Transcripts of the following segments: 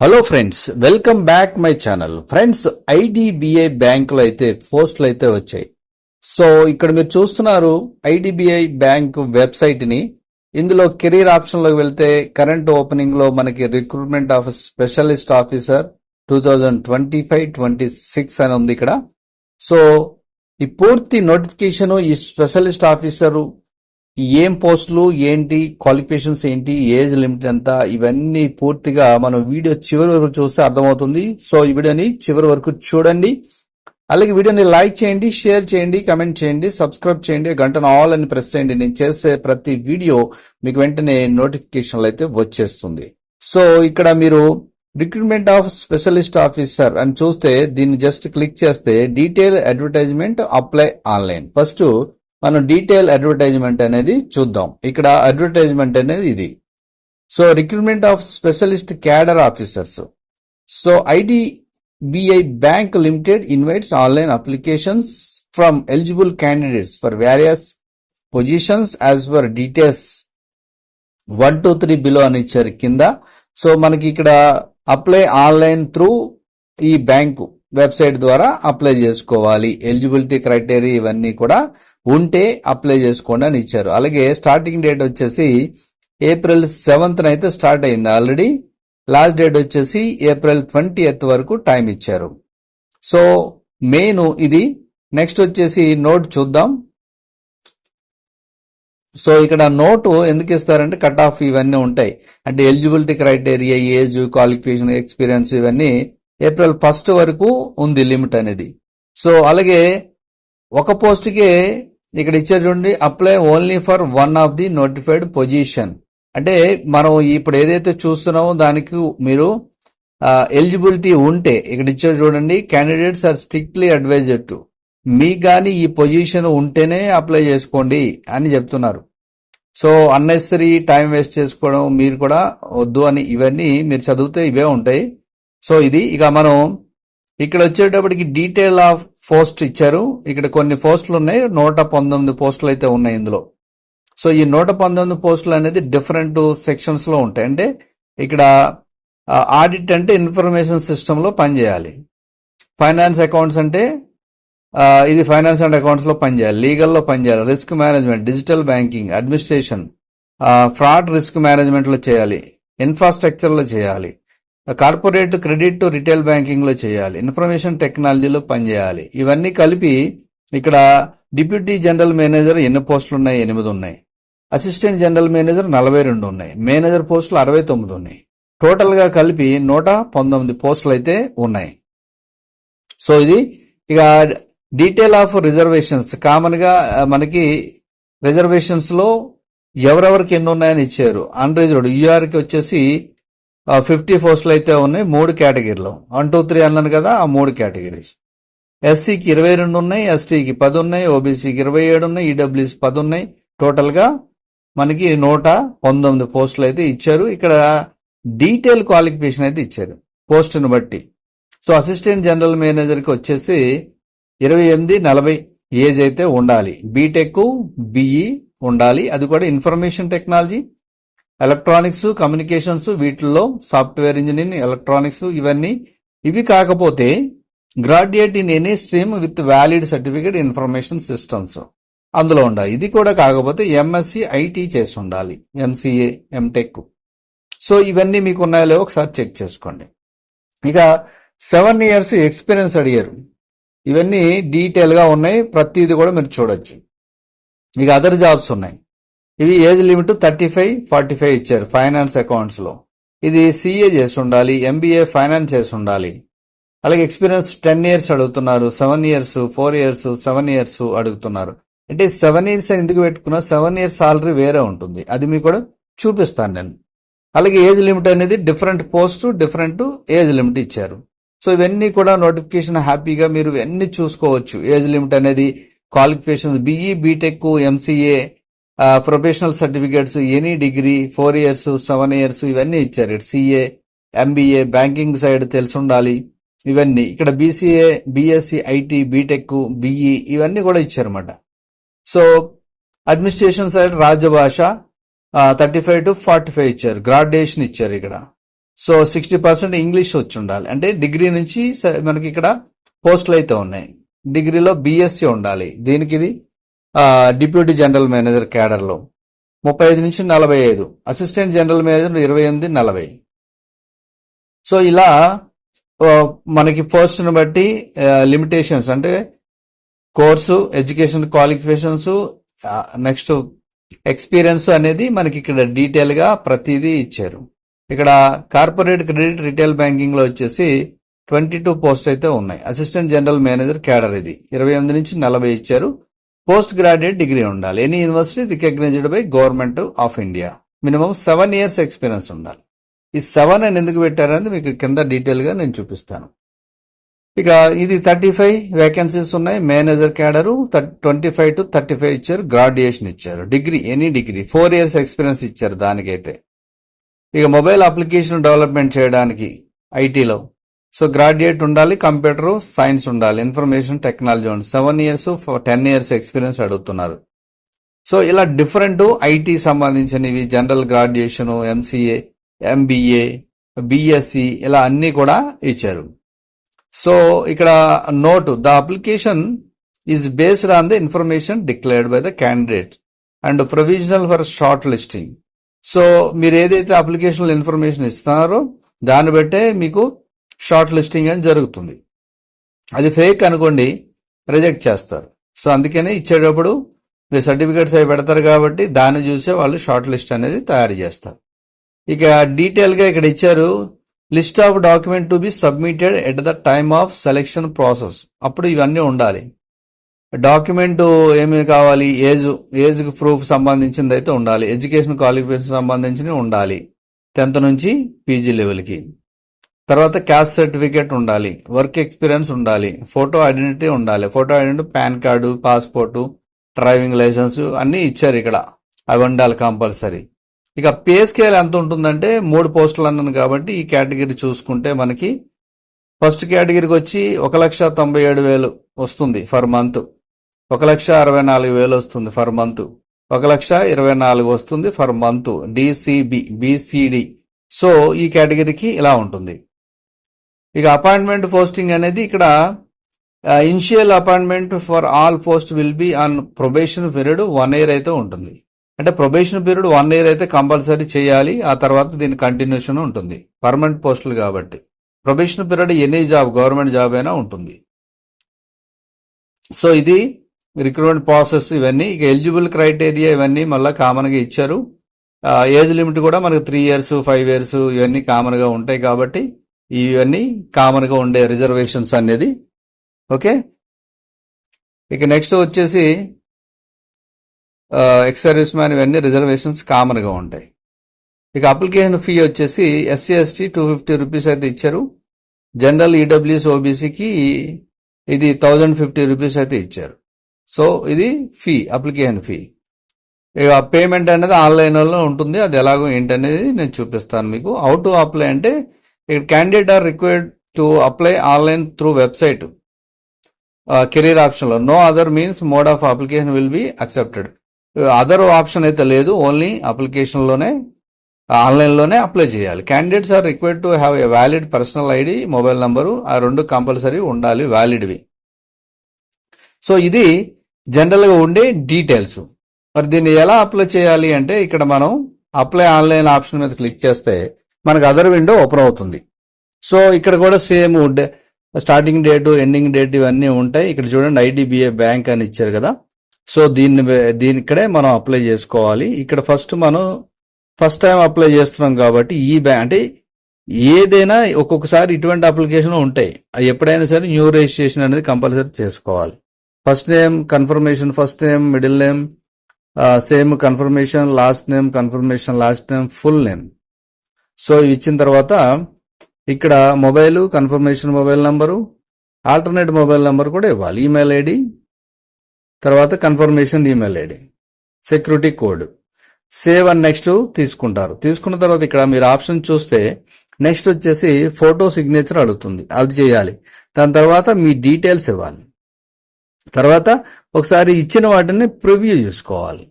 Hello friends welcome back my channel friends IDBI బ్యాంకులో అయితే పోస్టులు అయితే వచ్చాయి. సో ఇక్కడ మీరు చూస్తున్నారు ఐడిబిఐ బ్యాంక్ వెబ్సైట్ని ఇందులో కెరీర్ ఆప్షన్లోకి వెళ్తే కరెంట్ ఓపెనింగ్లో మనకి recruitment of specialist officer two thousand twenty five twenty six అని ఉంది ఇక్కడ. సో ఈ పూర్తి నోటిఫికేషన్ ఈ స్పెషలిస్ట్ ఆఫీసర్ ఏం పోస్టులు ఏంటి క్వాలిఫికేషన్స్ ఏంటి ఏజ్ లిమిట్ ఎంత ఇవన్నీ పూర్తిగా మనం వీడియో చివరి వరకు చూస్తే అర్థమవుతుంది. సో ఈ వీడియోని చివరి వరకు చూడండి. అలాగే వీడియోని లైక్ చేయండి షేర్ చేయండి కమెంట్ చేయండి సబ్స్క్రైబ్ చేయండి గంటను ఆల్ అని ప్రెస్ చేయండి. నేను చేసే ప్రతి వీడియో మీకు వెంటనే నోటిఫికేషన్లు అయితే వచ్చేస్తుంది. సో ఇక్కడ మీరు రిక్రూట్మెంట్ ఆఫ్ స్పెషలిస్ట్ ఆఫీసర్ అని చూస్తే దీన్ని జస్ట్ క్లిక్ చేస్తే detail advertisement apply online first మనం డీటెయిల్ అడ్వర్టైజ్మెంట్ అనేది చూద్దాం. ఇక్కడ అడ్వర్టైజ్మెంట్ అనేది ఇది. So recruitment of specialist cadre officers so IDBI bank limited invites online applications from eligible candidates for various positions as per details one two three below అని ఇచ్చారు కింద. So మనకి ఇక్కడ అప్లై ఆన్లైన్ త్రూ ఈ bank website ద్వారా apply చేసుకోవాలి. Eligibility criteria ఇవన్నీ కూడా ఉంటే అప్లై చేసుకోండి అని ఇచ్చారు. అలాగే స్టార్టింగ్ డేట్ వచ్చేసి ఏప్రిల్ సెవెంత్న అయితే స్టార్ట్ అయింది ఆల్రెడీ లాస్ట్ డేట్ వచ్చేసి ఏప్రిల్ ట్వంటీ వరకు టైం ఇచ్చారు. సో మెయిన్ ఇది. నెక్స్ట్ వచ్చేసి నోట్ చూద్దాం. సో ఇక్కడ నోటు ఎందుకు ఇస్తారంటే కట్ ఆఫ్ ఇవన్నీ ఉంటాయి. అంటే eligibility criteria age qualification experience ఇవన్నీ ఏప్రిల్ ఫస్ట్ వరకు ఉంది లిమిట్ అనేది. సో అలాగే ఒక పోస్ట్కే ఇక్కడ ఇచ్చారు చూడండి apply only for one of the notified position అంటే మనం ఇప్పుడు ఏదైతే చూస్తున్నామో దానికి మీరు ఎలిజిబిలిటీ ఉంటే ఇక్కడ ఇచ్చారు చూడండి candidates are strictly advised to మీ కానీ ఈ పొజిషన్ ఉంటేనే అప్లై చేసుకోండి అని చెప్తున్నారు. సో అన్నెసరీ టైం వేస్ట్ చేసుకోవడం మీరు కూడా వద్దు అని ఇవన్నీ మీరు చదివితే ఇవే ఉంటాయి. సో ఇది ఇక మనం ఇక్కడ వచ్చేటప్పటికి డీటెయిల్ ఆఫ్ పోస్ట్ ఇచ్చారు. ఇక్కడ కొన్ని పోస్టులు ఉన్నాయి. నూట పంతొమ్మిది పోస్టులు అయితే ఉన్నాయి ఇందులో. సో ఈ నూట పంతొమ్మిది పోస్టులు అనేది డిఫరెంట్ సెక్షన్స్లో ఉంటాయి. అంటే ఇక్కడ ఆడిట్ అంటే ఇన్ఫర్మేషన్ సిస్టమ్లో పనిచేయాలి ఫైనాన్స్ అకౌంట్స్ అంటే ఇది ఫైనాన్స్ అండ్ అకౌంట్స్లో పనిచేయాలి లీగల్లో పనిచేయాలి risk management digital banking administration fraud risk మేనేజ్మెంట్లో చేయాలి. ఇన్ఫ్రాస్ట్రక్చర్లో చేయాలి. కార్పొరేట్ క్రెడిట్ రిటైల్ బ్యాంకింగ్లో చేయాలి. ఇన్ఫర్మేషన్ టెక్నాలజీలో పనిచేయాలి. ఇవన్నీ కలిపి ఇక్కడ డిప్యూటీ జనరల్ మేనేజర్ ఎన్ని పోస్టులు ఉన్నాయి? ఎనిమిది ఉన్నాయి. అసిస్టెంట్ జనరల్ మేనేజర్ నలభై రెండు ఉన్నాయి. మేనేజర్ పోస్టులు అరవై తొమ్మిది ఉన్నాయి. టోటల్గా కలిపి నూట పంతొమ్మిది పోస్టులు అయితే ఉన్నాయి. సో ఇది ఇక డీటెయిల్ ఆఫ్ రిజర్వేషన్స్. కామన్గా మనకి రిజర్వేషన్స్లో ఎవరెవరికి ఎన్ని ఉన్నాయని ఇచ్చారు? అన్రిజర్వ్డ్. యూఆర్కి వచ్చేసి ఫిఫ్టీ పోస్టులు అయితే ఉన్నాయి మూడు కేటగిరీలో. వన్ టూ త్రీ అన్నాను కదా ఆ మూడు కేటగిరీస్. ఎస్సీకి ఇరవై రెండు ఉన్నాయి ఎస్టీకి పది ఉన్నాయి ఓబీసీకి ఇరవై ఏడు ఉన్నాయి ఈడబ్ల్యూసి పది ఉన్నాయి. టోటల్గా మనకి నూట పంతొమ్మిది పోస్టులు అయితే ఇచ్చారు. ఇక్కడ డీటెయిల్ క్వాలిఫికేషన్ అయితే ఇచ్చారు పోస్టును బట్టి. సో అసిస్టెంట్ జనరల్ మేనేజర్కి వచ్చేసి ఇరవై ఎనిమిది నలభై ఏజ్ అయితే ఉండాలి. బీటెక్ బిఈ ఉండాలి. అది కూడా ఇన్ఫర్మేషన్ టెక్నాలజీ. ఎలక్ట్రానిక్స్ కమ్యూనికేషన్స్ వీటిల్లో సాఫ్ట్వేర్ ఇంజనీరింగ్ ఎలక్ట్రానిక్స్ ఇవన్నీ. ఇవి కాకపోతే graduate in any stream with valid certificate information systems అందులో ఉండాలి. ఇది కూడా కాకపోతే ఎంఎస్సి ఐటీ చేసి ఉండాలి. MCA MTech. సో ఇవన్నీ మీకు ఉన్నాయో లేవో ఒకసారి చెక్ చేసుకోండి. ఇక సెవెన్ ఇయర్స్ ఎక్స్పీరియన్స్ అడిగారు. ఇవన్నీ డీటెయిల్గా ఉన్నాయి. ప్రతిది కూడా మీరు చూడొచ్చు. ఇక అదర్ జాబ్స్ ఉన్నాయి. ఇవి age limit thirty five forty five ఇచ్చారు ఫైనాన్స్ అకౌంట్స్లో ఇది సిఏ చేసి ఉండాలి ఎంబీఏ ఫైనాన్స్ చేసి ఉండాలి అలాగే ఎక్స్పీరియన్స్ టెన్ ఇయర్స్ అడుగుతున్నారు seven years four years seven years అడుగుతున్నారు. అంటే సెవెన్ ఇయర్స్ ఎందుకు పెట్టుకున్నా సెవెన్ ఇయర్స్ సాలరీ వేరే ఉంటుంది. అది మీకు కూడా చూపిస్తాను నేను. అలాగే ఏజ్ లిమిట్ అనేది different post different age limit ఇచ్చారు. సో ఇవన్నీ కూడా నోటిఫికేషన్ హ్యాపీగా మీరు ఇవన్నీ చూసుకోవచ్చు. ఏజ్ లిమిట్ అనేది qualifications BE BTech MCA professional certificates any degree four years seven years ఇవన్నీ ఇచ్చారు. సిఏ ఎంబీఏ బ్యాంకింగ్ సైడ్ తెలిసి ఉండాలి ఇవన్నీ ఇక్కడ BCA BSc IT BTech BE ఇవన్నీ కూడా ఇచ్చారన్నమాట. So administration side Rajbhasha thirty five to forty five ఇచ్చారు. గ్రాడ్యుయేషన్ ఇచ్చారు ఇక్కడ. సో సిక్స్టీ పర్సెంట్ ఇంగ్లీష్ వచ్చి ఉండాలి. అంటే డిగ్రీ నుంచి స- మనకి ఇక్కడ పోస్టులు అయితే ఉన్నాయి. డిగ్రీలో బీఎస్సీ ఉండాలి. దీనికి ఇది? డిప్యూటీ జనరల్ మేనేజర్ క్యాడర్లో ముప్పై ఐదు నుంచి నలభై ఐదు అసిస్టెంట్ జనరల్ మేనేజర్ ఇరవై ఎనిమిది నలభై. సో ఇలా మనకి పోస్ట్ని బట్టి లిమిటేషన్స్ అంటే course education qualifications next experience అనేది మనకి ఇక్కడ డీటెయిల్గా ప్రతిదీ ఇచ్చారు. ఇక్కడ కార్పొరేట్ క్రెడిట్ రిటైల్ బ్యాంకింగ్లో వచ్చేసి ట్వంటీ టూ పోస్ట్ అయితే ఉన్నాయి. అసిస్టెంట్ జనరల్ మేనేజర్ క్యాడర్ ఇది. ఇరవై ఎనిమిది నుంచి నలభై ఇచ్చారు. పోస్ట్ గ్రాడ్యుయేట్ డిగ్రీ ఉండాలి. Any university recognised by government of India. Minimum seven years experience ఉండాలి. ఈ సెవెన్ అని ఎందుకు పెట్టారనేది మీకు కింద డీటెయిల్గా నేను చూపిస్తాను. ఇక ఇది థర్టీ ఫైవ్ వేకెన్సీస్ ఉన్నాయి. Manager cadre twenty five to thirty five ఇచ్చారు. గ్రాడ్యుయేషన్ ఇచ్చారు. Degree any degree. Four years experience ఇచ్చారు దానికైతే. ఇక మొబైల్ అప్లికేషన్ డెవలప్మెంట్ చేయడానికి ఐటీలో సో గ్రాడ్యుయేట్ ఉండాలి కంప్యూటర్ సైన్స్ ఉండాలి ఇన్ఫర్మేషన్ టెక్నాలజీ ఉండాలి. Seven years ten years experience అడుగుతున్నారు. సో ఇలా డిఫరెంట్ ఐటీ సంబంధించినవి general graduation MCA MBA BSc ఇలా అన్ని కూడా ఇచ్చారు. సో ఇక్కడ note the application is based on the information declared by the candidate and provisional for shortlisting so మీరు ఏదైతే అప్లికేషన్ ఇన్ఫర్మేషన్ ఇస్తున్నారో దాన్ని బట్టే మీకు షార్ట్ లిస్టింగ్ అని జరుగుతుంది. అది ఫేక్ అనుకోండి రిజెక్ట్ చేస్తారు. సో అందుకనే ఇచ్చేటప్పుడు మీరు సర్టిఫికేట్స్ అవి పెడతారు కాబట్టి దాన్ని చూసే వాళ్ళు షార్ట్ లిస్ట్ అనేది తయారు చేస్తారు. ఇక డీటెయిల్గా ఇక్కడ ఇచ్చారు list of document to be submitted at the time of selection process. అప్పుడు ఇవన్నీ ఉండాలి. డాక్యుమెంట్ ఏమి కావాలి ఏజ్ ఏజ్ ప్రూఫ్ సంబంధించింది అయితే ఉండాలి. ఎడ్యుకేషన్ క్వాలిఫికేషన్ సంబంధించినవి ఉండాలి. టెన్త్ నుంచి పీజీ లెవెల్కి. తర్వాత క్యాస్ట్ సర్టిఫికేట్ ఉండాలి వర్క్ ఎక్స్పీరియన్స్ ఉండాలి ఫోటో ఐడెంటిటీ ఉండాలి. Photo identity PAN card passport driving licence అన్నీ ఇచ్చారు ఇక్కడ. అవి ఉండాలి కంపల్సరీ. ఇక పే స్కేల్ ఎంత ఉంటుందంటే మూడు పోస్టులు అన్నాను కాబట్టి ఈ కేటగిరీ చూసుకుంటే మనకి ఫస్ట్ కేటగిరీకి వచ్చి ఒక లక్ష తొంభై ఏడు వేలు వస్తుంది ఫర్ మంత్. ఒక లక్ష అరవై నాలుగు వేలు వస్తుంది ఫర్ మంత్. ఒక లక్ష ఇరవై నాలుగు వస్తుంది for month. DCB BCD so ఈ కేటగిరీకి ఇలా ఉంటుంది. ఇక అపాయింట్మెంట్ పోస్టింగ్ అనేది ఇక్కడ initial appointment for all post will be on probation period one year అయితే ఉంటుంది. అంటే ప్రొబేషన్ పీరియడ్ వన్ ఇయర్ అయితే కంపల్సరీ చేయాలి ఆ తర్వాత దీని కంటిన్యూషన్ ఉంటుంది. పర్మనెంట్ పోస్టులు కాబట్టి. Probation period any job government job అయినా ఉంటుంది. సో ఇది రిక్రూట్మెంట్ ప్రాసెస్ ఇవన్నీ. ఇక ఎలిజిబుల్ క్రైటీరియా ఇవన్నీ మళ్ళీ కామన్గా ఇచ్చారు. ఏజ్ లిమిట్ కూడా మనకు త్రీ ఇయర్స్ ఫైవ్ ఇయర్స్ ఇవన్నీ కామన్గా ఉంటాయి కాబట్టి ఇవన్నీ కామన్గా ఉండే రిజర్వేషన్స్ అనేది. ఓకే? ఇక నెక్స్ట్ వచ్చేసి ఎక్స్ సర్వీస్ మ్యాన్ ఇవన్నీ రిజర్వేషన్స్ కామన్గా ఉంటాయి. ఇక అప్లికేషన్ ఫీ వచ్చేసి SC ST two fifty rupees అయితే ఇచ్చారు. జనరల్ ఈడబ్ల్యూఎస్ ఓబీసీకి ఇది థౌజండ్ ఫిఫ్టీ రూపీస్ అయితే ఇచ్చారు. సో ఇది ఫీ అప్లికేషన్ ఫీ. ఇక పేమెంట్ అనేది ఆన్లైన్లో ఉంటుంది. అది ఎలాగో ఏంటనేది నేను చూపిస్తాను మీకు. హౌ టు అప్లై అంటే candidate are required to apply online through website career ఆప్షన్లో no other means mode of application will be accepted other option అయితే లేదు ఓన్లీ అప్లికేషన్లోనే ఆన్లైన్లోనే అప్లై చేయాలి. Candidates are required to have a valid personal ID mobile number ఆ రెండు compulsory ఉండాలి వ్యాలిడ్వి so ఇది జనరల్గా ఉండే డీటెయిల్స్ మరి దీన్ని ఎలా అప్లై చేయాలి అంటే ఇక్కడ మనం అప్లై ఆన్లైన్ ఆప్షన్ మీద క్లిక్ చేస్తే మనకు అదర్ విండో ఓపెన్ అవుతుంది. సో ఇక్కడ కూడా same starting date ending date ఇవన్నీ ఉంటాయి. ఇక్కడ చూడండి ఐడిబిఐ బ్యాంక్ అని ఇచ్చారు కదా. సో దీన్ని దీని ఇక్కడే మనం అప్లై చేసుకోవాలి. ఇక్కడ ఫస్ట్ మనం ఫస్ట్ టైం అప్లై చేస్తున్నాం కాబట్టి ఈ బ్యాంక్ అంటే ఏదైనా ఒక్కొక్కసారి ఇటువంటి అప్లికేషన్ ఉంటాయి. అది ఎప్పుడైనా సరే న్యూ రిజిస్ట్రేషన్ అనేది కంపల్సరీ చేసుకోవాలి. First name confirmation first name middle name same confirmation last name confirmation last name full name so ఇవి ఇచ్చిన తర్వాత ఇక్కడ mobile confirmation mobile number alternate mobile number కూడా ఇవ్వాలి. ఈమెయిల్ ఐడి తర్వాత confirmation email ID security code save and next తీసుకుంటారు. తీసుకున్న తర్వాత ఇక్కడ మీరు ఆప్షన్ చూస్తే నెక్స్ట్ వచ్చేసి ఫోటో సిగ్నేచర్ అడుగుతుంది. అది చేయాలి. దాని తర్వాత మీ డీటెయిల్స్ ఇవ్వాలి. తర్వాత ఒకసారి ఇచ్చిన వాటిని ప్రివ్యూ చూసుకోవాలి.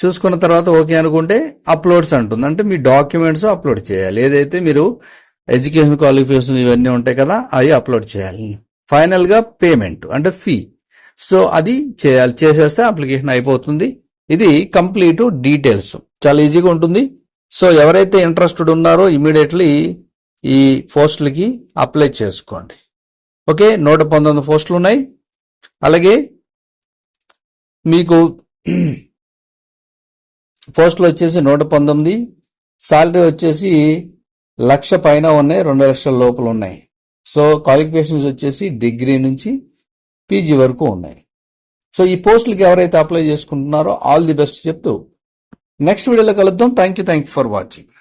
చూసుకున్న తర్వాత ఓకే అనుకుంటే అప్లోడ్స్ అంటుంది. అంటే మీ డాక్యుమెంట్స్ అప్లోడ్ చేయాలి. ఏదైతే మీరు ఎడ్యుకేషన్ క్వాలిఫికేషన్ ఇవన్నీ ఉంటాయి కదా అవి అప్లోడ్ చేయాలి. ఫైనల్గా పేమెంట్ అంటే ఫీ సో అది చేయాలి. చేసేస్తే అప్లికేషన్ అయిపోతుంది. ఇది కంప్లీట్ డీటెయిల్స్. చాలా ఈజీగా ఉంటుంది. సో ఎవరైతే ఇంట్రెస్టెడ్ ఉన్నారో ఇమీడియట్లీ ఈ పోస్టులకి అప్లై చేసుకోండి. ఓకే? నూట పంతొమ్మిది పోస్టులు ఉన్నాయి. అలాగే మీకు పోస్టులు వచ్చేసి నూట పంతొమ్మిది సాలరీ వచ్చేసి లక్ష పైన ఉన్నాయి రెండు లక్షల లోపల ఉన్నాయి. సో క్వాలిఫికేషన్స్ వచ్చేసి డిగ్రీ నుంచి పీజీ వరకు ఉన్నాయి. సో ఈ పోస్టులకి ఎవరైతే అప్లై చేసుకుంటున్నారో ఆల్ ది బెస్ట్ చెప్తూ నెక్స్ట్ వీడియోలో కలుద్దాం. Thank you thank you for watching.